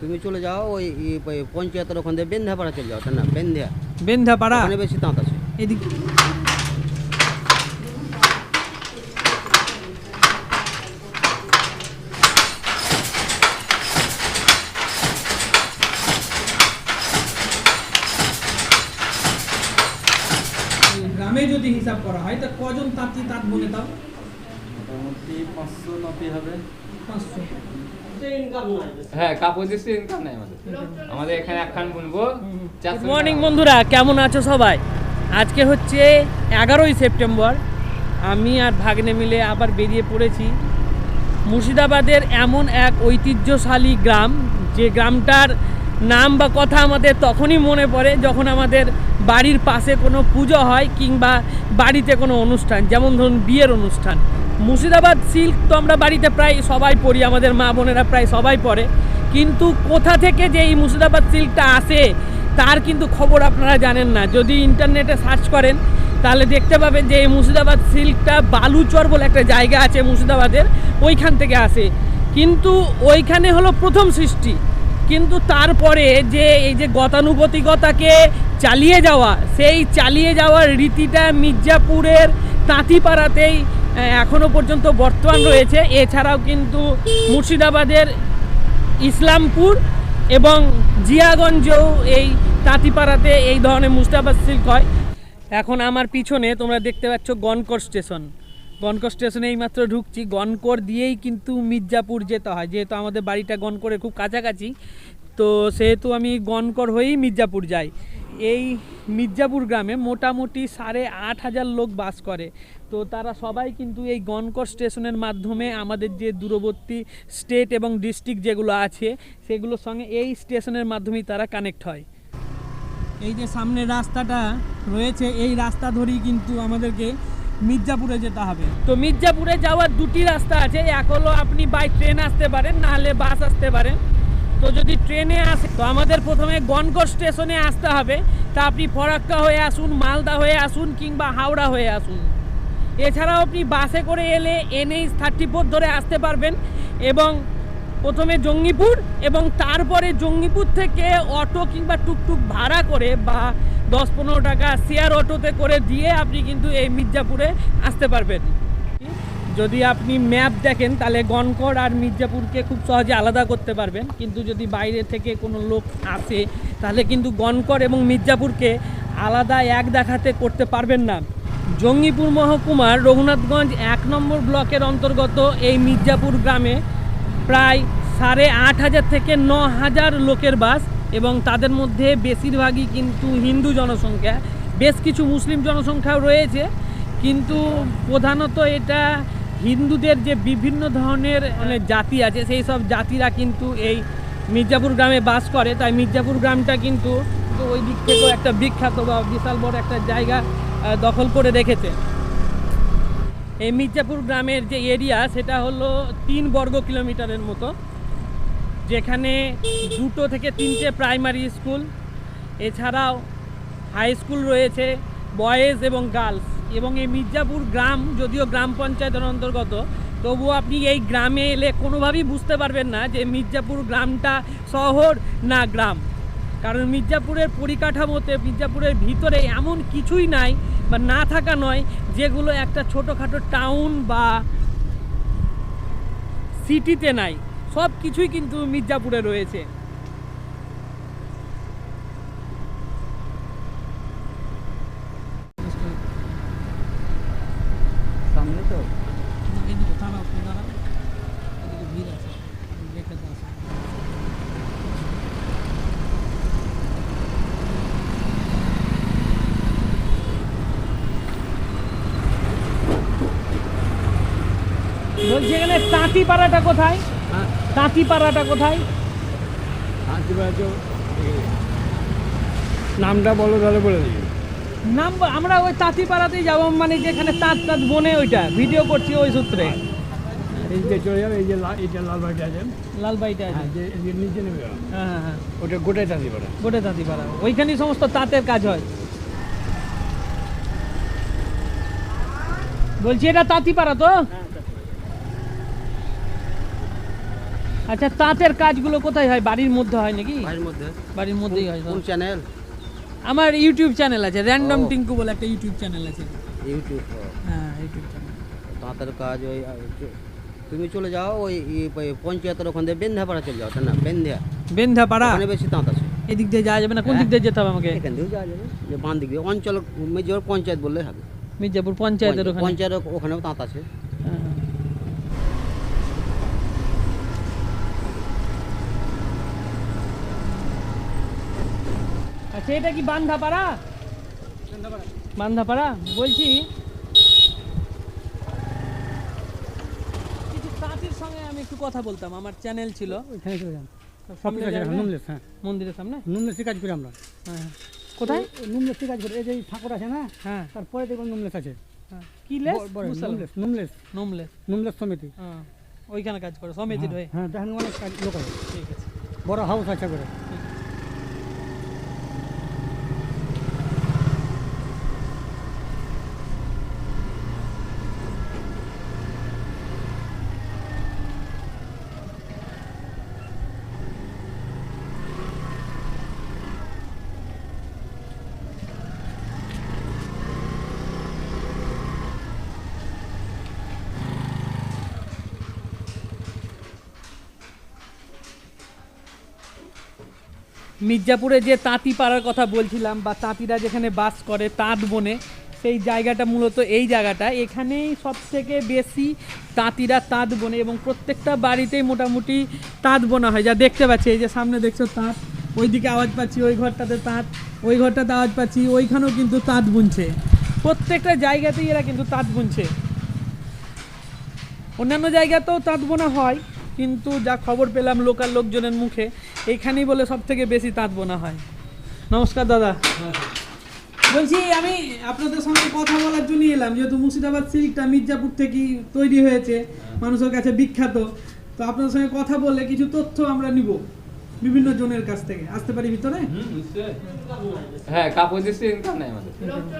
তুমি চলে যাও ওই পঞ্চায়েতের ওখান থেকে বেন্ধাপাড়া চলে যাও তাই না? বেন্ধা বেন্ধাপাড়া? ওখানে বেশি তাঁত আছে। এদিক গ্রামে যদি হিসাব করা হয় তা কজন তাঁতি তাঁত বনে তাও? মোটামুটি পাঁচশো নব্বই হবে। পাঁচশো। হ্যাঁ কাপড় দিচ্ছে ইনকাম নাই আমাদের। আমাদের এখানে একখান বুনবো গুড মর্নিং বন্ধুরা কেমন আছো সবাই? আজকে হচ্ছে এগারোই সেপ্টেম্বর। আমি আর ভাগ্নে মিলে আবার বেরিয়ে পড়েছি। মুর্শিদাবাদের এমন এক ঐতিহ্যশালী গ্রাম যে গ্রামটার নাম বা কথা আমাদের তখনই মনে পড়ে যখন আমাদের বাড়ির পাশে কোনো পুজো হয় কিংবা বাড়িতে কোনো অনুষ্ঠান যেমন ধরুন বিয়ের অনুষ্ঠান। মুর্শিদাবাদ সিল্ক তো আমরা বাড়িতে প্রায় সবাই পরি, আমাদের মা বোনেরা প্রায় সবাই পরে। কিন্তু কোথা থেকে যে এই মুর্শিদাবাদ সিল্কটা আসে, তার কিন্তু খবর আপনারা জানেন না। যদি ইন্টারনেটে সার্চ করেন, তাহলে দেখতে পাবেন যে এই মুর্শিদাবাদ সিল্কটা বালুচর বলে একটা জায়গা আছে মুর্শিদাবাদের, ওইখান থেকে আসে। কিন্তু ওইখানে হলো প্রথম সৃষ্টি। কিন্তু তারপরে যে এই যে গতানুগতিকতাকে চালিয়ে যাওয়া, সেই চালিয়ে যাওয়ার রীতিটা মির্জাপুরের তাঁতিপাড়াতেই আহ, এখনও পর্যন্ত বর্তমান রয়েছে। এছাড়াও কিন্তু মুর্শিদাবাদের ইসলামপুর এবং জিয়াগঞ্জেও এই তাঁতিপাড়াতে এই ধরনের মুস্তাবাদ সিল্ক হয়। এখন আমার পিছনে তোমরা দেখতে পাচ্ছ গনকর স্টেশন। গনকর স্টেশনে এইমাত্র ঢুকছি। গনকর দিয়েই কিন্তু মির্জাপুর যেতে হয়। যেহেতু আমাদের বাড়িটা গনকরের খুব কাছাকাছি তো সেহেতু আমি গনকর হয়েই মির্জাপুর যাই। এই মির্জাপুর গ্রামে মোটামুটি সাড়ে আট হাজার লোক বাস করে। তো তারা সবাই কিন্তু এই গনকর স্টেশনের মাধ্যমে আমাদের যে দূরবর্তী স্টেট এবং ডিস্ট্রিক্ট যেগুলো আছে, সেগুলোর সঙ্গে এই স্টেশনের মাধ্যমেই তারা কানেক্ট হয়। এই যে সামনে রাস্তাটা রয়েছে, এই রাস্তা ধরেই কিন্তু আমাদেরকে মির্জাপুরে যেতে হবে। তো মির্জাপুরে যাওয়ার দুটি রাস্তা আছে, এক হলো আপনি বাই ট্রেন আসতে পারেন, না হলে বাস আসতে পারেন। তো যদি ট্রেনে আসে, তো আমাদের প্রথমে গনগর স্টেশনে আসতে হবে। তা আপনি ফরাক্কা হয়ে আসুন, মালদা হয়ে আসুন কিংবা হাওড়া হয়ে আসুন। এছাড়াও আপনি বাসে করে এলে এনএইচ থার্টি ফোর ধরে আসতে পারবেন এবং প্রথমে জঙ্গিপুর এবং তারপরে জঙ্গিপুর থেকে অটো কিংবা টুকটুক ভাড়া করে বা দশ পনেরো টাকা শেয়ার অটোতে করে দিয়ে আপনি কিন্তু এই মির্জাপুরে আসতে পারবেন। যদি আপনি ম্যাপ দেখেন, তাহলে গনকর আর মির্জাপুরকে খুব সহজে আলাদা করতে পারবেন। কিন্তু যদি বাইরে থেকে কোনো লোক আসে, তাহলে কিন্তু গনকর এবং মির্জাপুরকে আলাদা এক দেখাতে করতে পারবেন না। জঙ্গিপুর মহকুমার রঘুনাথগঞ্জ এক নম্বর ব্লকের অন্তর্গত এই মির্জাপুর গ্রামে প্রায় সাড়ে আট হাজার থেকে ন হাজার লোকের বাস এবং তাদের মধ্যে বেশিরভাগই কিন্তু হিন্দু জনসংখ্যা। বেশ কিছু মুসলিম জনসংখ্যাও রয়েছে, কিন্তু প্রধানত এটা হিন্দুদের যে বিভিন্ন ধরনের মানে জাতি আছে, সেই সব জাতিরা কিন্তু এই মির্জাপুর গ্রামে বাস করে। তাই মির্জাপুর গ্রামটা কিন্তু ওই দিক থেকেও একটা বিখ্যাত বা বিশাল বড় একটা জায়গা। দখল করে রেখেছে। এই মির্জাপুর গ্রামের যে এরিয়া, সেটা হলো তিন বর্গ কিলোমিটারের মতো, যেখানে দুটো থেকে তিনটে প্রাইমারি স্কুল, এছাড়াও হাই স্কুল রয়েছে, বয়েজ এবং গার্লস। এবং এই মির্জাপুর গ্রাম, যদিও গ্রাম পঞ্চায়েতের অন্তর্গত, তবুও আপনি এই গ্রামে এলে কোনোভাবেই বুঝতে পারবেন না যে মির্জাপুর গ্রামটা শহর না গ্রাম। কারণ মির্জাপুরের পরিকাঠামোতে, মির্জাপুরের ভিতরে এমন কিছুই নাই বা না থাকা নয় যেগুলো একটা ছোটোখাটো টাউন বা সিটিতে নাই। সব কিছুই কিন্তু মির্জাপুরে রয়েছে সামনে তো বলছি এখানে তাঁতিপাড়াটা কোথায়? হ্যাঁ। তাঁতিপাড়াটা কোথায়? নামটা বলো তাহলে বলে দিই নাম আমরা ওই তাঁতিপাড়াতেই যাব মানে যেখানে তাঁত তাঁত বনে ওইটা। ভিডিও করছি ওই সূত্রে। এই যে চলে যাবে এই যে লা- এই যে লাল আছে হ্যাঁ যে নিচে নেমে হ্যাঁ হ্যাঁ হ্যাঁ। ওটা গোটাই তাঁতিপাড়া ওইখানেই সমস্ত তাঁতের কাজ হয়। বলছি এটা তাঁতিপাড়া তো? আচ্ছা তাঁতের কাজগুলো কোথায় হয়? বাড়ির মধ্যে হয় নাকি? বাড়ির মধ্যে। বাড়ির মধ্যেই হয় কোন চ্যানেল আমার ইউটিউব চ্যানেল আছে র্যান্ডম টিঙ্কু বলে একটা ইউটিউব চ্যানেল আছে। ইউটিউব হ্যাঁ ইউটিউব চ্যানেল তাঁতের কাজ ওই তুমি চলে যাও ওই পঞ্চায়েতের ওখান থেকে বেন্ধাপাড়া চলে যাও না? বেন্ধিয়া। বেন্ধাপাড়া? ওখানে বেশি তাঁত আছে। এদিক দিয়ে যাওয়া যাবে না? কোন দিক দিয়ে যেতে হবে আমাকে? এখান থেকেও যাওয়া যাবে। যে বাঁ দিক দিয়ে অঞ্চল মেজর পঞ্চায়েত বললে হবে। মির্জাপুর পঞ্চায়েতের ওখানে? পঞ্চায়েত ওখানেও তাঁত আছে হ্যাঁ। আচ্ছা এটা কি বান্ধাপাড়া? বান্ধাপাড়া? বলছি। কিছু তাঁতির সঙ্গে আমি একটু কথা বলতাম আমার চ্যানেল ছিল। সামনে? নুমলেস হ্যাঁ। মন্দিরের সামনে? নুমলেসই কাজ করি আমরা। হ্যাঁ হ্যাঁ। কোথায়? নুমলেসই কাজ করি। এই যে ঠাকুর আছে না হ্যাঁ। তারপরে দেখবেন নুমলেস আছে। কি লেস? নুমলেস নুমলেস। নুমলেস। সমিতি। হ্যাঁ। ওইখানে কাজ করে সমিতির হয়ে হ্যাঁ। দেখেন অনেক কাজ লোক ঠিক আছে। বড় হাউস আছে করে মির্জাপুরে যে তাঁতি পাড়ার কথা বলছিলাম বা তাঁতিরা যেখানে বাস করে তাঁত বনে, সেই জায়গাটা মূলত এই জায়গাটা। এখানেই সব থেকে বেশি তাঁতিরা তাঁত বনে এবং প্রত্যেকটা বাড়িতেই মোটামুটি তাঁত বোনা হয়। যা দেখতে পাচ্ছি, এই যে সামনে দেখছ তাঁত, ওইদিকে আওয়াজ পাচ্ছি, ওই ঘরটাতে তাঁত, ওই ঘরটাতে আওয়াজ পাচ্ছি, ওইখানেও কিন্তু তাঁত বুনছে। প্রত্যেকটা জায়গাতেই এরা কিন্তু তাঁত বুনছে। অন্যান্য জায়গাতেও তাঁত বোনা হয়, কিন্তু যা খবর পেলাম লোকাল লোকজনের মুখে এইখানেই বলে সব থেকে বেশি তাঁত বোনা হয়। নমস্কার দাদা। বলছি আমি আপনাদের সঙ্গে কথা বলার জন্য এলাম যেহেতু মুর্শিদাবাদ সিল্কটা মির্জাপুর থেকেই তৈরি হয়েছে মানুষের কাছে বিখ্যাত। তো আপনাদের সঙ্গে কথা বলে কিছু তথ্য আমরা নিব বিভিন্ন জনের কাছ থেকে। আসতে পারি ভিতরে? হ্যাঁ কাপড় দিচ্ছি ইনকাম নাই আমাদের।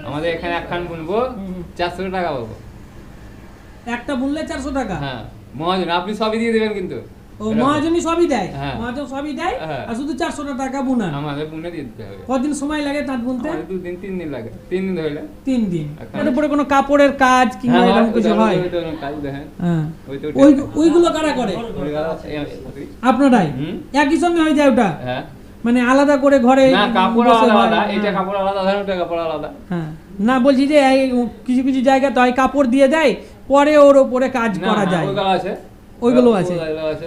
আমাদের এখানে একখান বুনবো চারশো টাকা পাবো। একটা বললে চারশো টাকা? হ্যাঁ মহাজন আপনি সবই দিয়ে দেবেন কিন্তু। ও মহাজনী সবই দেয়। হ্যাঁ। মহাজন সবই দেয় হ্যাঁ। আর শুধু টাকা বোনা আমাদের বুনে দিতে হবে। কদিন সময় লাগে তাঁত বুনতে দুদিন তিন দিন লাগে। তিন দিন ধরলে তিন দিন। কোনো কাপড়ের কাজ কিংবা হ্যাঁ, এরকম কিছু হয়? ওই কাজ দেখেন। ওই ওইগুলো কারা করে? আপনারাই? একই সঙ্গে হয়ে যায় ওটা? মানে আলাদা করে ঘরে না কাপড় আলাদা। এটা কাপড় আলাদা ওটা কাপড় আলাদা। হ্যাঁ। না বলছি যে কিছু কিছু জায়গাতে হয় কাপড় দিয়ে দেয় পরে ওর ওপরে কাজ করা যায়। আছে। ওইগুলো আছে।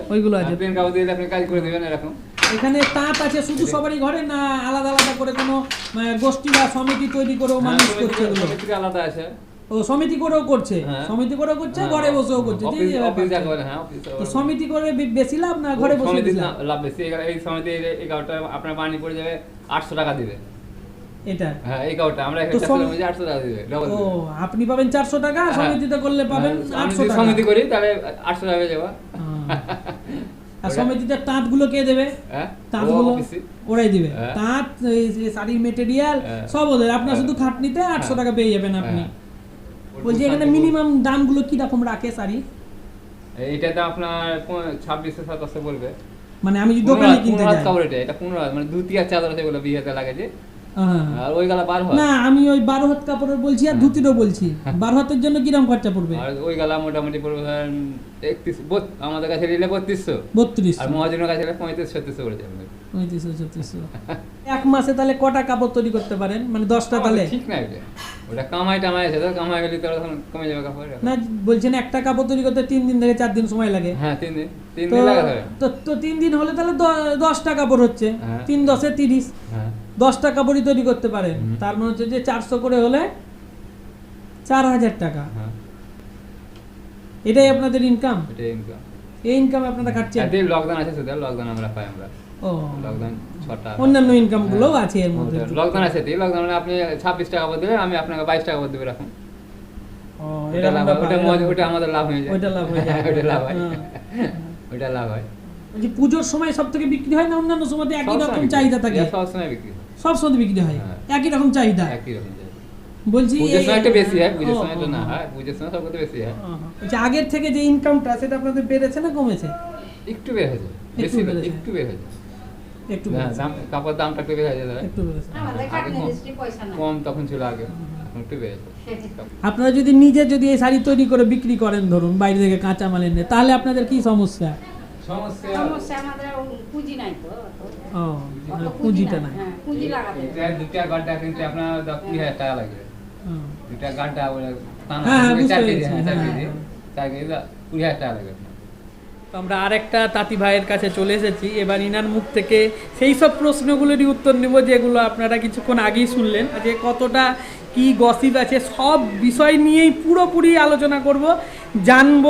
ওইগুলো আছে। প্লেন কাপড় দিয়ে আপনি কাজ করে দিবেন এরকম। এখানে তাঁত আছে শুধু সবারই ঘরে না আলাদা আলাদা করে কোনো মানে, গোষ্ঠী বা সমিতি তৈরি করেও মানুষ হ্যাঁ, করছে সমিতি- আলাদা আছে। ও সমিতি করেও করছে? হ্যাঁ। সমিতি করেও করছে হ্যাঁ, ঘরে বসেও করছে হ্যাঁ তো সমিতি করে বেশি লাভ না ঘরে বসে লাভ? বেশি। এই- সমিতি এই আপনার বানি পড়ে যাবে আটশো টাকা দিবে। এটা হ্যাঁ এই কাউটা আমরা তো এখানে সম- আটশো টাকা দিবে ও আপনি পাবেন চারশো টাকা হ্যাঁ। সমিতিতে করলে পাবেন যদি টাকা সমিতি করি তাহলে আটশো টাকা হয়ে যাবে হ্যাঁ। আর সমিতিতে তাঁতগুলো কে দেবে হ্যাঁ তাঁতগুলো ওরাই দিবে হ্যাঁ। তাঁত শাড়ির মেটেরিয়াল হ্যাঁ। সব ওদের আপনার হ্যাঁ। শুধু খাটনিতে আটশো টাকা পেয়ে যাবেন আপনি হ্যাঁ। বলছি এখানে মিনিমাম দামগুলো কি রকম রাখে শাড়ি এইটা তো আপনার ছাব্বিশশো সাতাশশো বলবে মানে আমি যদি দোকানে কিনতে যাই এটা এটা পনেরো হাত, মানে ধুতি আর চাদর আছে এগুলো বিয়েতে লাগে যে হ্যাঁ। আর ওই গালা বার হয়? না আমি ওই বারো হাত কাপড়ের বলছি আর ধুতিরও বলছি। বারো হাতের জন্য কীরকম খরচা পড়বে? আর ওই গালা মোটামুটি পড়বে ধরেন একত্রিশ বত- আমাদের কাছে নিলে বত্রিশশো। বত্রিশ। আর মহাজনের কাছে পঁয়ত্রিশ ছত্রিশশো করে যাবে। পঁয়ত্রিশশো ছত্রিশশো। এক মাসে তাহলে কটা কাপড় তৈরি করতে পারেন? মানে দশটা তাহলে? ঠিক না ওটা কামাই টামাই আছে তো কামাই গেলে তো তখন কমে যাবে কাপড় না বলছেন একটা কাপড় তৈরি করতে তিন দিন থেকে চার দিন সময় লাগে। হ্যাঁ তিন দিন তিন দিন লাগে তো- তো তিন দিন হলে তাহলে দশটা কাপড় হচ্ছে। হ্যাঁ। তিন দশে তিরিশ। হ্যাঁ। দশটা কাপড়ই তৈরি করতে পারেন তার মানে হচ্ছে যে চারশো করে হলে চার হাজার টাকা। হ্যাঁ। এটাই আপনাদের ইনকাম এই ইনকাম আপনারা খাচ্ছেন? লকডাউন আছে লকডাউন আমরা পাই আমরা। ও। লকডাউন ছটা অন্যান্য ইনকাম গুলোও আছে এর মধ্যে। লকডাউন আছে তেই লকডাউনে আপনি ছাব্বিশ টাকা করে আমি আপনাকে বাইশ টাকা করে দেবো ও, ওটা এরকম লাভ হয়, ওটা মজা- ওটা আমাদের লাভ হয়ে যায়। লাভ হয়ে যায়। ওটা লাভ হয়। হ্যাঁ। ওটা লাভ হয়। বলছি পুজোর সময় সব থেকে বিক্রি হয় না অন্যান্য সময়? একই রকম চাহিদা থাকে। সব সময় বিক্রি হয়। সব সময় বিক্রি হয়। হ্যাঁ। একই রকম চাহিদা। একই রকম বলছি পুজোর সময় একটু বেশি হয় পুজোর সময় তো না হয় পুজোর সময় সব বেশি হয়। ও, আগের থেকে যে ইনকামটা সেটা আপনাদের বেড়েছে না কমেছে? একটু বের হয়েছে বেশি একটু বের হয়েছে একটু হ্যাঁ দাম কাপড় দামটা একটু বের হয়েছে একটু বেড়েছে। আমাদের আগে কাটলে কম- দৃষ্টি পয়সা নাই। কম তখন ছিল আগে একটু বেড়েছে আপনারা যদি নিজে যদি এই শাড়ি তৈরি করে বিক্রি করেন ধরুন বাইরে থেকে কাঁচা মাল এনে তাহলে আপনাদের কি সমস্যা? সমস্যা সমস্যা আমাদের ওই পুঁজি নাই তো ও পুঁজিটা নাই পুঁজি লাগাতে দুটা গাড্ডা কিনতে আপনার দশ কুড়ি হাজার টাকা লাগবে দুটা গাড্ডা বলে টানা বুঝতে চার কেজি পেরেছি, চার কেজি। চার কেজি দা- কুড়ি হাজার টাকা লাগবে আমরা আরেকটা তাঁতি ভাইয়ের কাছে চলে এসেছি এবার ইনার মুখ থেকে সেই সব প্রশ্নগুলোরই উত্তর নেব যেগুলো আপনারা কিছুক্ষণ আগেই শুনলেন যে কতটা কি গসিপ আছে সব বিষয় নিয়েই পুরোপুরি আলোচনা করব জানব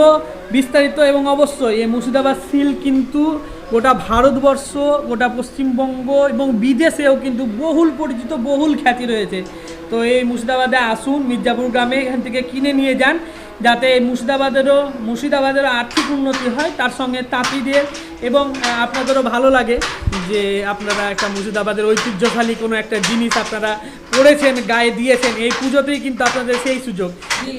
বিস্তারিত এবং অবশ্যই এই মুর্শিদাবাদ সিল কিন্তু গোটা ভারতবর্ষ, গোটা পশ্চিমবঙ্গ এবং বিদেশেও কিন্তু বহুল পরিচিত, বহুল খ্যাতি রয়েছে। তো এই মুর্শিদাবাদে আসুন, মির্জাপুর গ্রামে এখান থেকে কিনে নিয়ে যান। যাতে এই মুর্শিদাবাদেরও মুর্শিদাবাদেরও আর্থিক উন্নতি হয় তার সঙ্গে তাঁতিদের এবং আপনাদেরও ভালো লাগে যে আপনারা একটা মুর্শিদাবাদের ঐতিহ্যশালী কোনো একটা জিনিস আপনারা পড়েছেন গায়ে দিয়েছেন এই পুজোতেই কিন্তু আপনাদের সেই সুযোগ।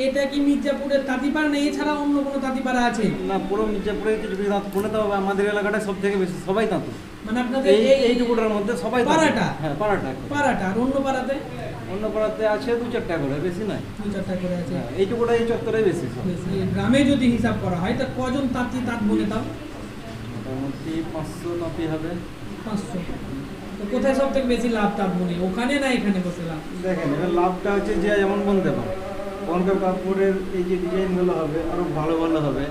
এটা কি মির্জাপুরের তাঁতিপাড়া নেই এছাড়া অন্য কোনো তাঁতিপাড়া আছে? না পুরো মির্জাপুরে কিছু দাঁত পুনে তো আমাদের এলাকাটা সব থেকে বেশি সবাই তাঁত। মানে আপনাদের এই এই এইটুকুটার মধ্যে সবাই পাড়াটা? হ্যাঁ পাড়াটা পাড়াটা আর অন্য পাড়াতে? অন্য পাড়াতে আছে দু চারটা করে বেশি নাই দু চারটা করে আছে। হ্যাঁ এইটুকুটা এই চত্বরে বেশি গ্রামে যদি হিসাব করা হয় তা কজন তাঁতি তাঁত বলে তাও মোটামুটি পাঁচশো নাপি হবে। পাঁচশো। তো কোথায় সব থেকে বেশি লাভ তাঁত বনে ওখানে না এখানে বসে লাভ? দেখেন এবার লাভটা হচ্ছে যে যেমন বলতে পারে কোনকার কাপড়ের এই যে ডিজাইনগুলো হবে আরও ভালো ভালো হবে।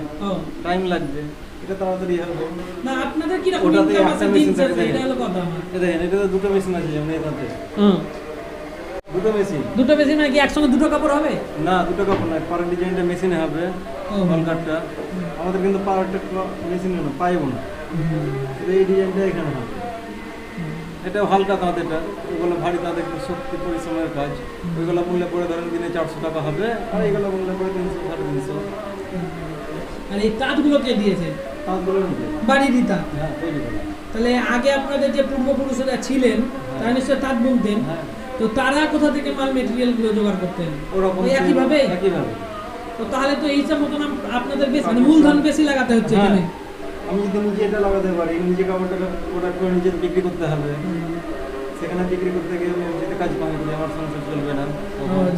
টাইম লাগবে এটা তাড়াতাড়ি হবে। না আপনাদের কীরকম ওটাতে ইনকাম আছে? দিন শেষে? এটা হলো কথা দেখেন এটা তো দুটো মেশিন আছে যেমন এই তাতে। হুম। দুটো মেশিন দুটো বেশি মানে কি একসঙ্গে দুটো কাপড় হবে? না দুটো কাপড় নয় পাড়ার ডিজাইনটা মেশিনে হবে। কলকাটটা আমাদের কিন্তু পাড়ারটা মেশিনে না পাইবো না। এই ডিজাইনটা এখানে হবে। এটাও হালকা তাঁত এটা ওগুলো ভারী তাঁত একটু শক্তি পরিশ্রমের কাজ। ওইগুলো বললে পরে ধরেন দিনে চারশো টাকা হবে আর এইগুলো বললে পরে তিনশো সাড়ে তিনশো। আর এই তাঁতগুলো কে দিয়েছে? তাঁতগুলো নিতে বাড়িরই তাঁত। হ্যাঁ তাহলে আগে আপনাদের যে পূর্বপুরুষরা ছিলেন তারা নিশ্চয় তাঁত বুনতেন। হ্যাঁ। তো তারা কোথা থেকে মাল মেটেরিয়ালগুলো জোগাড় করতেন? ওরকম একইভাবে? একইভাবে। তো তাহলে তো এই মতন আপনাদের বেশি মানে মূলধন বেশি লাগাতে হচ্ছে হ্যাঁ। এখানে। আমি যদি নিজে এটা লাগাতে পারি নিজে কাপড়টাকে প্রোডাক্ট করে নিজে বিক্রি করতে হবে। সেখানে বিক্রি করতে গিয়ে আমি যদি কাজ পাই বলে আমার সংসার চলবে না।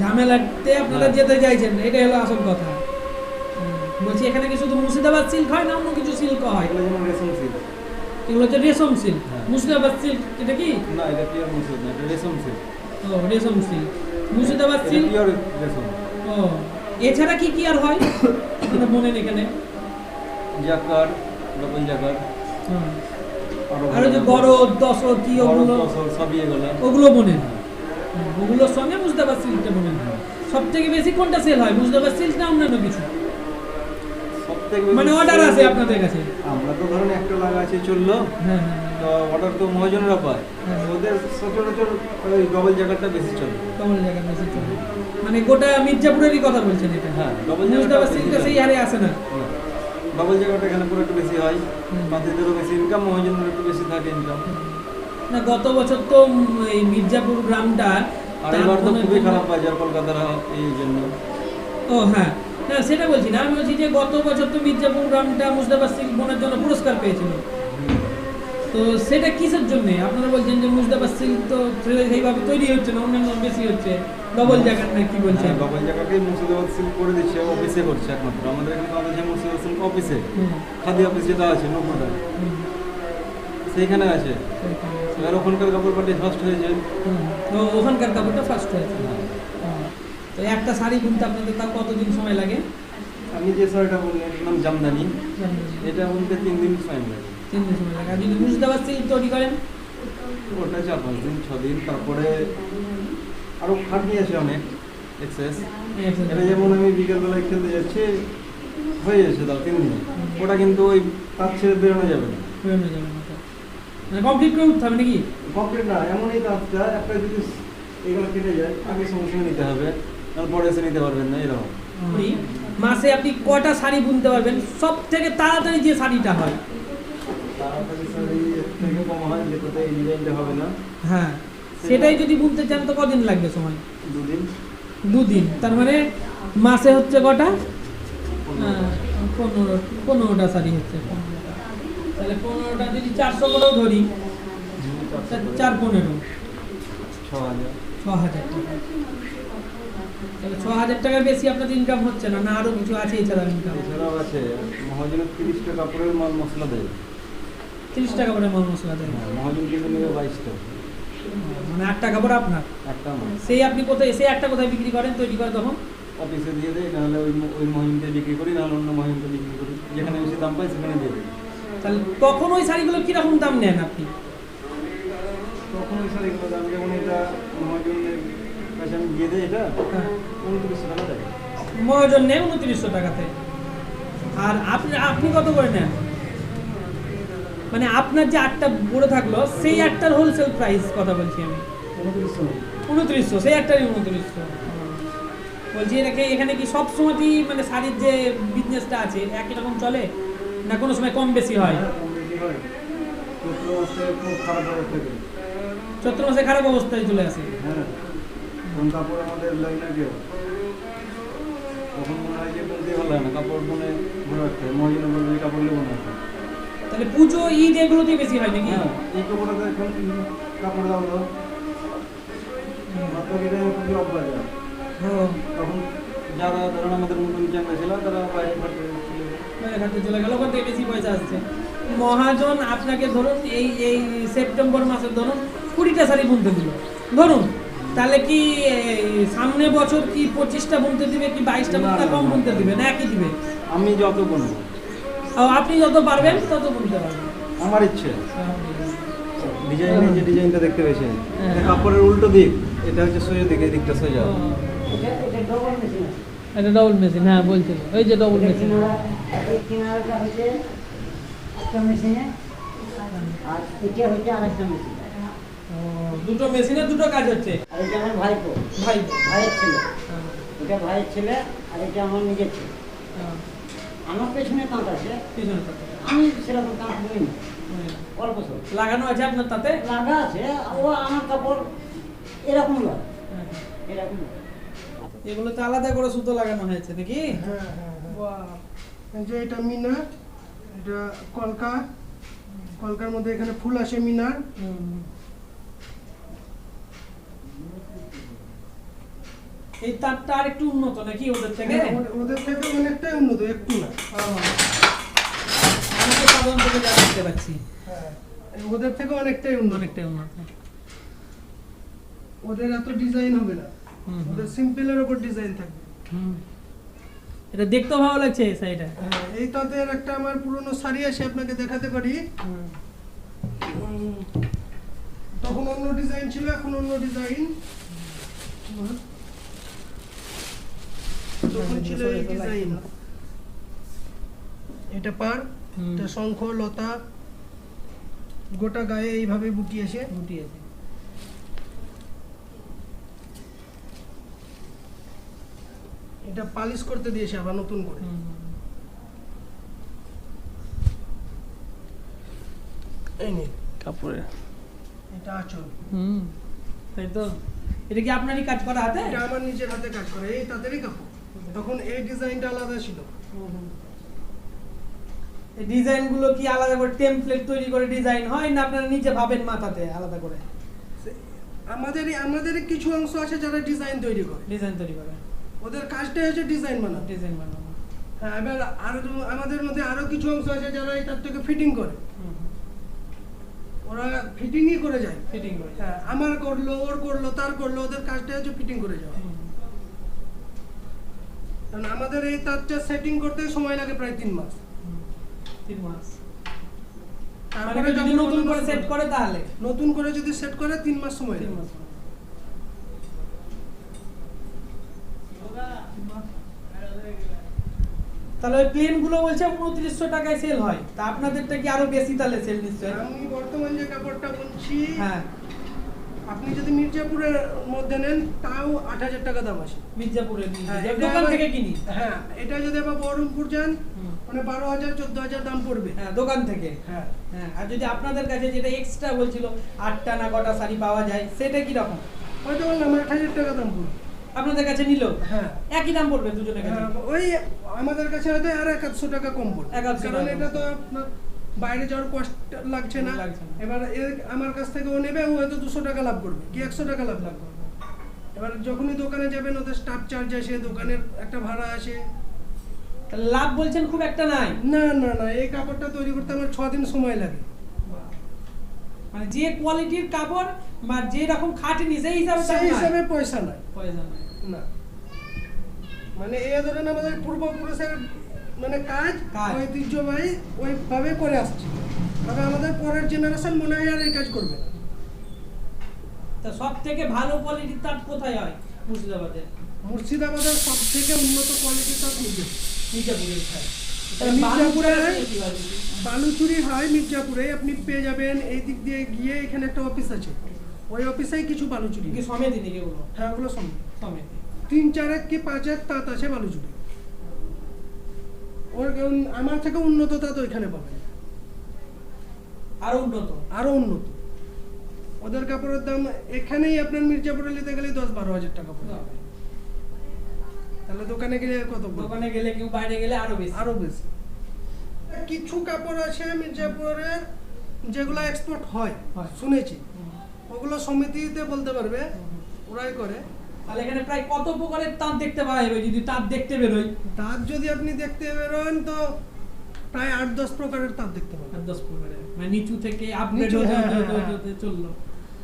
ঝামেলাতে আপনারা হ্যাঁ। যেতে চাইছেন এটাই হলো আসল কথা। বলছি এখানে কি শুধু মুর্শিদাবাদ সিল্ক হয় না অন্য কিছু সিল্ক হয়? এগুলো যেমন রেশম সিল্ক এগুলো হচ্ছে রেশম সিল্ক হ্যাঁ। মুর্শিদাবাদ সিল্ক এটা কি? না এটা পিওর না এটা রেশম সিল্ক ও রেশম সিল্ক। মুর্শিদাবাদ সিল্ক? ও এছাড়া কি কি আর হয়? এটা বলেন এখানে। Jacquard double jacquard. হ্যাঁ। আর যে গরদ দশর কি ওগুলো? সবই এগুলো। ওগুলো বোনেন হুম, ওগুলোর সঙ্গে মুর্শিদাবাদ সিল্কটা বোনেন সব থেকে বেশি কোনটা সেল হয়? মুর্শিদাবাদ সিল্ক না অন্যান্য কিছু? মানে অর্ডার আছে আপনাদের কাছে। আমরা তো ধরুন একটা লাগা আছে চলল। হ্যাঁ হ্যাঁ তো অর্ডার তো মহাজনরা পায়। হ্যাঁ। ওদের সচরাচর ওই ডবল জাকারটা বেশি চলে। কমল জায়গা বেশি চলে। মানে গোটা মির্জাপুরেরই কথা বলছেন এটা। হ্যাঁ ডবল সিল্কটা সেই হারে আসে না। ডবল জায়গাটা এখানে পুরো একটু বেশি হয়। হুম। পাতিদেরও বেশি ইনকাম মহাজনের একটু বেশি থাকে ইনকাম না গত বছর তো এই মির্জাপুর গ্রামটা আর এবার তো খুবই খারাপ বাজার কলকাতার এই জন্য। ও হ্যাঁ। না সেটা বলছি না আমি বলছি যে গত বছর তো মির্জাপুর গ্রামটা মুর্শিদাবাদ সিল্ক বোনের জন্য পুরস্কার পেয়েছিল। তো সেটা কিসের জন্য? আপনারা বলছেন যে মুর্শিদাবাদ সিল্ক তো সেইভাবে তৈরি হচ্ছে না অন্যান্য বেশি হচ্ছে। ডবল জায়গার না কি বলছেন? হ্যাঁ, ডবল জায়গাকেই মুর্শিদাবাদ সিল্ক করে দিচ্ছে অফিসে করছে একমাত্র। আমাদের এখানে আমাদের যে মুর্শিদাবাদ সিল্ক অফিসে খাদি অফিস যেটা আছে নব্বইটা। সেইখানে আছে। আছে। এবার ওখানকার কাপড় পাটি ফার্স্ট হয়েছে। তো ওখানকার কাপড়টা ফার্স্ট হয়েছে। হ্যাঁ। তো একটা শাড়ি বুনতে আপনাদের তার কতদিন সময় লাগে? আমি যে শাড়িটা নাম জামদানি। এটা বলতে তিন দিন সময় লাগে। তিন দিন সময় লাগে। আর যদি মুর্শিদাবাদ সিল্ক তৈরি করেন? ওটা চার পাঁচ দিন ছ দিন তারপরে আরও খাটনি আছে অনেক এক্সেস এটা যেমন আমি বিকেলবেলায় খেলতে যাচ্ছি হয়ে যাচ্ছে তাও তিন দিনে। ওটা কিন্তু ওই কাজ ছেড়ে বেরোনো যাবে না। বেরোনো যাবে না তো। মানে কমপ্লিট করে উঠতে হবে নাকি? কমপ্লিট না কাজটা একটা যদি এগুলো কেটে যায় আগে নিতে হবে তারপরে এসে নিতে পারবেন না এরকম। আপনি মাসে আপনি কটা শাড়ি বুনতে পারবেন? সব থেকে তাড়াতাড়ি যে শাড়িটা হয় তাড়াতাড়ি শাড়ি এর থেকে কম হয় হ্যাঁ সেটাই যদি বুনতে চান তো কদিন লাগবে সময়? দুদিন। দুদিন তার মানে মাসে হচ্ছে কটা? আহ, পনেরো পনেরোটা শাড়ি হচ্ছে। তাহলে পনেরোটা যদি চারশো করেও ধরি চার পনেরো। ছ হাজার ছ হাজার টাকা। তাহলে ছ হাজার টাকার বেশি আপনাদের ইনকাম হচ্ছে না না আরও কিছু আছে এছাড়া ইনকাম এছাড়াও আছে মহাজনের তিরিশ টাকা কাপড়ের মাল মশলা দেয়। তিরিশ টাকা করে মাল মশলা দেয় মানে আট টাকা করে আপনার? সেই আপনি কোথায় সেই একটা কোথায় বিক্রি করেন তৈরি করে তখন? অফিসে দিয়ে দেয় নাহলে ওই ওই মহিমতে বিক্রি করি নাহলে অন্য মহিমতে বিক্রি করি। যেখানে বেশি দাম পাই সেখানে দিয়ে দিই। তাহলে তখন ওই শাড়িগুলো কীরকম দাম নেন আপনি? তখন ওই শাড়িগুলো দাম যেমন এটা মহাজনের কাছে আমি দিয়ে দিই এটা হ্যাঁ। উনত্রিশশো টাকা দেয়। মহাজন নেই উনত্রিশশো টাকাতে। আর আপনি আপনি কত করে নেন? মানে আপনার যে আটটা পড়ে থাকল সেই আটটার হোলসেল প্রাইস কথা বলছি আমি। উনত্রিশশো। সেই আটটারই উনত্রিশশো। বলছি এটাকে এখানে কি সব সময়ই মানে শাড়ির যে বিজনেসটা আছে একই রকম চলে? না কোনো সময় কম বেশি হয়? হ্যাঁ, চৈত্র মাসে খারাপ অবস্থায় চলে আসে? হ্যাঁ আমাদের কেউ তখন মনে হয় যে বলতে ভালো হয় না কাপড় মনে ঘুরে হয় কাপড় নেব না। তাহলে পুজো ঈদ এগুলোতেই বেশি হয় নাকি? হ্যাঁ এই কাপড়টা এখন কাপড় দাও তো মাত্র এটা খুবই অভ্যাস তখন যারা ধরুন আমাদের মতন চ্যাংরা ছিল তারা বাইরে চলে গেল। ওখান থেকে বেশি পয়সা আসছে। মহাজন আপনাকে ধরুন এই এই সেপ্টেম্বর মাসে ধরুন কুড়িটা শাড়ি বুনতে দিল। ধরুন তাহলে কি সামনে বছর কি পঁচিশটা বুনতে দিবে কি বাইশটা কম। বুনতে দিবে? না একই দিবে? আমি যত আর আপনি যত পারবেন তত বুনতে পারবেন। আমার ইচ্ছে। ডিজাইনে যে ডিজাইনটা দেখতে পেয়েছেন হ্যাঁ। কাপড়ের উল্টো দিক এটা হচ্ছে সোজা দিকে দিকটা সোজা। এটা ডবল মেশিন হ্যাঁ বলছিল ওই যে ডবল মেশিন দুটো মেশিনে দুটো কাজ হচ্ছে। আর এটা আমার ভাইপো। ভাই ভাইয়ের ছেলে। হ্যাঁ, এটা ভাইয়ের ছেলে আর এটা আমার নিজের ছেলে। হ্যাঁ, আমার পেছনে কাঁট আছে। পিছনে। আমি সেরকম কাঁট করি অল্প লাগানো আছে আপনার তাতে? লাগা আছে। ও আমার কাপড় এরকম লাগে। হ্যাঁ, এরকম। এগুলোতে আলাদা করে সুতো লাগানো হয়েছে নাকি? হ্যাঁ হ্যাঁ হ্যাঁ। বাহ, যে এটা মিনার এটা কলকা। কলকার মধ্যে এখানে ফুল আসে মিনার। এই তারটা আর একটু উন্নত নাকি ওদের থেকে? হ্যাঁ, ওদের- থেকে অনেকটাই উন্নত একটু না। ও। আমি সাধারণ থেকে যা দেখতে পাচ্ছি। হ্যাঁ। ওদের থেকে অনেকটাই উন্নত অনেকটাই উন্নত। ওদের এত ডিজাইন হবে না। ওদের সিম্পলের উপর ডিজাইন থাকবে। হুম। এটা দেখতেও ভালো লাগছে এই শাড়িটা। হ্যাঁ এই তাদের একটা আমার পুরনো শাড়ি আছে আপনাকে দেখাতে পারি। তখন অন্য ডিজাইন ছিল এখন অন্য ডিজাইন। তখন ছিল এই ডিজাইন এটা পার। এটা শঙ্খ লতা গোটা গায়ে এইভাবে বুটি আসে বুটি আছে এটা পালিশ করতে দিয়েছে আবার নতুন করে। হুম। এই নিন। কাপড়ে এটা আচল। হুম তাই তো? এটা কি আপনারই কাজ করা হাতে? এটা আমার নিজের হাতে কাজ করে এই তাদেরই কাপড়। তখন এই ডিজাইনটা আলাদা ছিল। এই ডিজাইনগুলো কি আলাদা করে টেমপ্লেট তৈরি করে ডিজাইন হয় না আপনারা নিজে ভাবেন মাথাতে আলাদা করে? আমাদের আমাদের কিছু অংশ আছে যারা ডিজাইন তৈরি করে। ডিজাইন তৈরি করে। ওদের কাজটাই হচ্ছে ডিজাইন বানানো। ডিজাইন বানানো। হ্যাঁ এবার আরও আমাদের মধ্যে আরও কিছু অংশ আছে যারা এই তার থেকে ফিটিং করে। ওরা ফিটিংই করে যায়। ফিটিং করে হ্যাঁ আমার করল ওর করল তার করল ওদের কাজটা হচ্ছে ফিটিং করে যাওয়া। কারণ আমাদের এই তারটা সেটিং করতে সময় লাগে প্রায় তিন মাস। তিন মাস। মানে তারপরে যদি নতুন করে সেট করে তাহলে? নতুন করে যদি সেট করে তিন মাস সময় তিন লাগে। মাস তাহলে ওই প্লেনগুলো বলছে উনত্রিশশো টাকায় সেল হয়। তা আপনাদেরটা কি আরও বেশি তাহলে সেল নিশ্চয়? আমি বর্তমান যে কাপড়টা বলছি হ্যাঁ। আপনি যদি মির্জাপুরের মধ্যে নেন তাও আট হাজার টাকা দাম আছে মির্জাপুরের হ্যাঁ, যাই। এটা দোকান থেকে কিনি। হ্যাঁ এটা যদি আবার বহরমপুর যান মানে বারো হাজার চোদ্দ হাজার দাম পড়বে। হ্যাঁ দোকান থেকে। হ্যাঁ। হ্যাঁ আর যদি আপনাদের কাছে যেটা এক্সট্রা বলছিল আটটা না কটা শাড়ি পাওয়া যায় সেটা কি রকম? হয়তো বললাম আট হাজার টাকা দাম পড়বে। আপনাদের কাছে নিল? হ্যাঁ। একই দাম পড়বে দুজনের কাছে? হ্যাঁ, ওই আমাদের কাছে হয়তো আর এক টাকা কম পড়বে। এক কারণ এটা তো আপনার বাইরে যাওয়ার কষ্ট লাগছে না। এবার এর আমার কাছ থেকে ও নেবে ও হয়তো দুশো টাকা লাভ করবে কি একশো টাকা লাভ লাভ করবে এবার যখনই দোকানে যাবেন ওদের স্টাফ চার্জ আসে দোকানের একটা ভাড়া আসে। লাভ বলছেন খুব একটা নাই? না না না এই কাপড়টা তৈরি করতে আমার ছ দিন সময় লাগে। মানে যে কোয়ালিটির কাপড় বা যে রকম খাটনি সেই হিসাবে সেই হিসাবে পয়সা নাই। পয়সা নাই। না। মানে এ ধরেন আমাদের পূর্বপুরুষের মানে কাজ। ঐতিহ্যবাহী ওইভাবে করে আসছে। তবে আমাদের পরের জেনারেশন মনে হয় আর এই কাজ করবে না। তা সব থেকে ভালো কোয়ালিটির তাঁত কোথায় হয় মুর্শিদাবাদে মুর্শিদাবাদের সব থেকে উন্নত কোয়ালিটির তাঁত মির্জাপুর মির্জাপুরের খায় মির্জাপুরে হয়? বালুচুরি। হয় মির্জাপুরে। আপনি পেয়ে যাবেন এই দিক দিয়ে গিয়ে এখানে একটা অফিস আছে। ওই অফিসেই কিছু বালুচুরি। সমেত হ্যাঁ ওগুলো সঙ্গে সমেত। তিন চার এক কি পাঁচ এক তাঁত আছে বালুচুরি। ওর আমার থেকে উন্নত তো এখানে পাবেন আরও উন্নত? আরও উন্নত। ওদের কাপড়ের দাম এখানেই আপনার মির্জাপুরে নিতে গেলে দশ বারো হাজার টাকা পড়বে তাহলে দোকানে গেলে কত দোকানে গেলে কেউ বাইরে গেলে আরও বেশি। আরও বেশি। কিছু কাপড় আছে মির্জাপুরের যেগুলো এক্সপোর্ট হয়। শুনেছি। ওগুলো সমিতিতে বলতে পারবে ওরাই করে। তাহলে এখানে প্রায় কত প্রকারের তাঁত দেখতে পাওয়া যাবে যদি তাঁত দেখতে বেরোই তাঁত যদি আপনি দেখতে বেরোন তো প্রায় আট দশ প্রকারের তাঁত দেখতে পাবেন। আট দশ প্রকারের। মানে নিচু থেকে আপগ্রেড হতে হ্যাঁ, হতে হতে হ্যাঁ, হতে হতে চলল।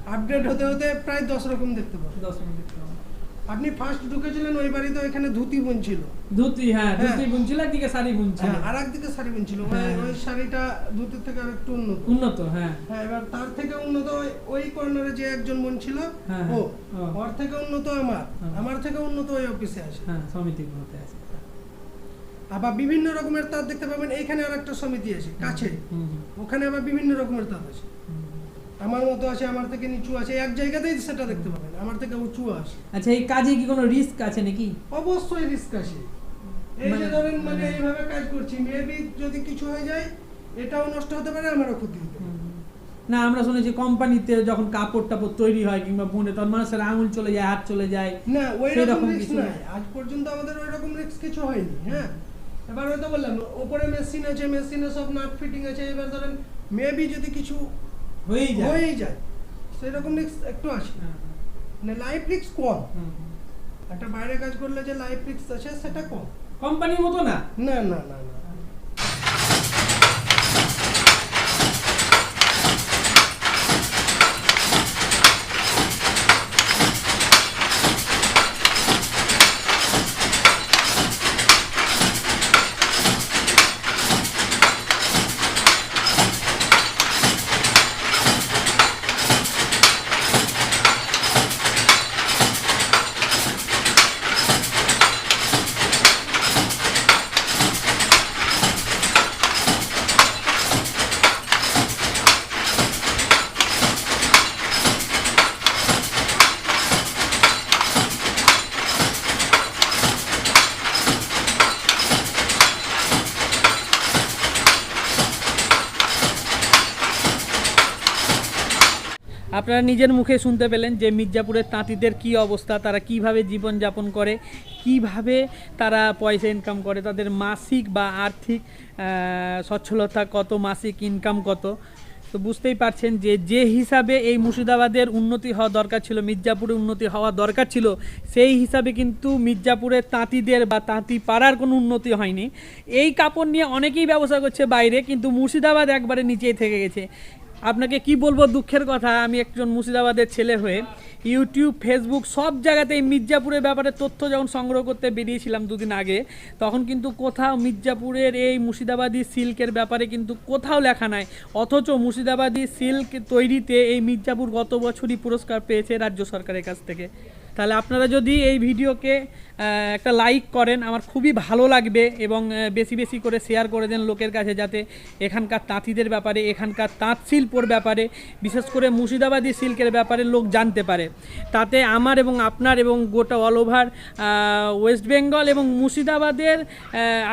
আপডেট হতে হতে প্রায় দশ রকম দেখতে পাবেন। দশ রকম দেখতে পাবো। আপনি ফার্স্ট ঢুকেছিলেন ওই বাড়িতে ওইখানে ধুতি বুনছিল। ধুতি হ্যাঁ হ্যাঁ। ধুতি বুনছিল একদিকে শাড়ি বুনছিল। আর একদিকে শাড়ি বুনছিল। ওই- হ্যাঁ। শাড়িটা ধুতির থেকে আর একটু উন্নত। উন্নত হ্যাঁ। হ্যাঁ এবার তার থেকে উন্নত ওই- কর্নারে যে একজন বোন ছিল হ্যাঁ, ও হ্যাঁ। ওর থেকে উন্নত আমার। হ্যাঁ। আমার থেকে উন্নত ওই অফিসে আছে হ্যাঁ সমিতি হতে আছে আবার বিভিন্ন রকমের তার দেখতে পাবেন এইখানে আর একটা সমিতি আছে কাছে। ওখানে আবার বিভিন্ন রকমের তার আছে। আমার মতো আছে আমার থেকে নিচু আছে এক জায়গাতেই সেটা দেখতে পাবেন আমার থেকে উঁচু আছে আচ্ছা এই কাজে কি কোনো রিস্ক আছে নাকি? অবশ্যই রিস্ক আছে এই যে মানে- ধরেন মানে এইভাবে কাজ করছি মেবি যদি কিছু হয়ে যায় এটাও নষ্ট হতে পারে আমারও ক্ষতি হতে পারে। না আমরা শুনেছি কোম্পানিতে যখন কাপড় টাপড় তৈরি হয় কিংবা বুনে তখন মানুষের আঙুল চলে যায় হাত চলে যায় না ওই রকম রিস্ক কিছু নাই। আজ পর্যন্ত আমাদের ওই রকম রিস্ক কিছু হয়নি হ্যাঁ? এবার হয়তো বললাম ওপরে মেশিন আছে মেশিনে সব নাট ফিটিং আছে এবার ধরেন মেবি যদি কিছু হয়েই যায়। হয়েই যায়। সেরকম রিস্ক একটু আছে হ্যাঁ, মানে লাইফ রিস্ক কম। একটা বাইরে কাজ করলে যে লাইফ রিস্ক আছে সেটা কম। কোম্পানির মতো না? না না না না। আপনারা নিজের মুখে শুনতে পেলেন যে মির্জাপুরের তাঁতিদের কি অবস্থা, তারা কীভাবে জীবন যাপন করে, কীভাবে তারা পয়সা ইনকাম করে, তাদের মাসিক বা আর্থিক সচ্ছলতা কত, মাসিক ইনকাম কত? তো বুঝতেই পারছেন যে যে হিসাবে এই মুর্শিদাবাদের উন্নতি হওয়া দরকার ছিল, মির্জাপুরে উন্নতি হওয়া দরকার ছিল, সেই হিসাবে কিন্তু মির্জাপুরের তাঁতিদের বা তাঁতি পাড়ার কোনো উন্নতি হয়নি। এই কাপড় নিয়ে অনেকেই ব্যবসা করছে বাইরে, কিন্তু মুর্শিদাবাদ একবারে নিচেই থেকে গেছে। আপনাকে কি বলব দুঃখের কথা, আমি একজন মুর্শিদাবাদের ছেলে হয়ে ইউটিউব ফেসবুক সব জায়গাতে এই মির্জাপুরের ব্যাপারে তথ্য যখন সংগ্রহ করতে বেরিয়েছিলাম দুদিন আগে, তখন কিন্তু কোথাও মির্জাপুরের এই মুর্শিদাবাদী সিল্কের ব্যাপারে কিন্তু কোথাও লেখা নাই। অথচ মুর্শিদাবাদী সিল্ক তৈরিতে এই মির্জাপুর গত বছরই পুরস্কার পেয়েছে রাজ্য সরকারের কাছ থেকে। তাহলে আপনারা যদি এই ভিডিওকে একটা লাইক করেন, আমার খুবই ভালো লাগবে এবং বেশি বেশি করে শেয়ার করে দেন লোকের কাছে যাতে এখানকার তাঁতিদের ব্যাপারে, এখানকার তাঁত শিল্পর ব্যাপারে, বিশেষ করে মুর্শিদাবাদী সিল্কের ব্যাপারে লোক জানতে পারে। তাতে আমার এবং আপনার এবং গোটা অল ওভার ওয়েস্ট বেঙ্গল এবং মুর্শিদাবাদের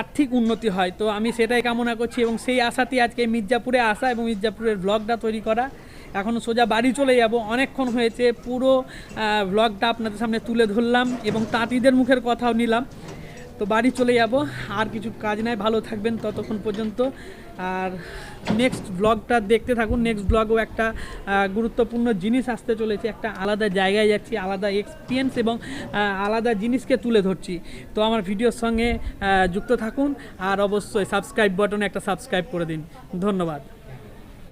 আর্থিক উন্নতি হয়। তো আমি সেটাই কামনা করছি এবং সেই আশাতেই আজকে মির্জাপুরে আসা এবং মির্জাপুরের ব্লগটা তৈরি করা। এখন সোজা বাড়ি চলে যাব। অনেকক্ষণ হয়েছে, পুরো ব্লগটা আপনাদের সামনে তুলে ধরলাম এবং তাঁতিদের মুখের কথাও নিলাম। তো বাড়ি চলে যাব, আর কিছু কাজ নাই, ভালো থাকবেন ততক্ষণ পর্যন্ত। আর নেক্সট ব্লগটা দেখতে থাকুন নেক্সট ব্লগও একটা গুরুত্বপূর্ণ জিনিস আসতে চলেছে, একটা আলাদা জায়গায় যাচ্ছি, আলাদা এক্সপিরিয়েন্স এবং আলাদা জিনিসকে তুলে ধরছি। তো আমার ভিডিওর সঙ্গে যুক্ত থাকুন, আর অবশ্যই সাবস্ক্রাইব বাটনে একটা সাবস্ক্রাইব করে দিন। ধন্যবাদ।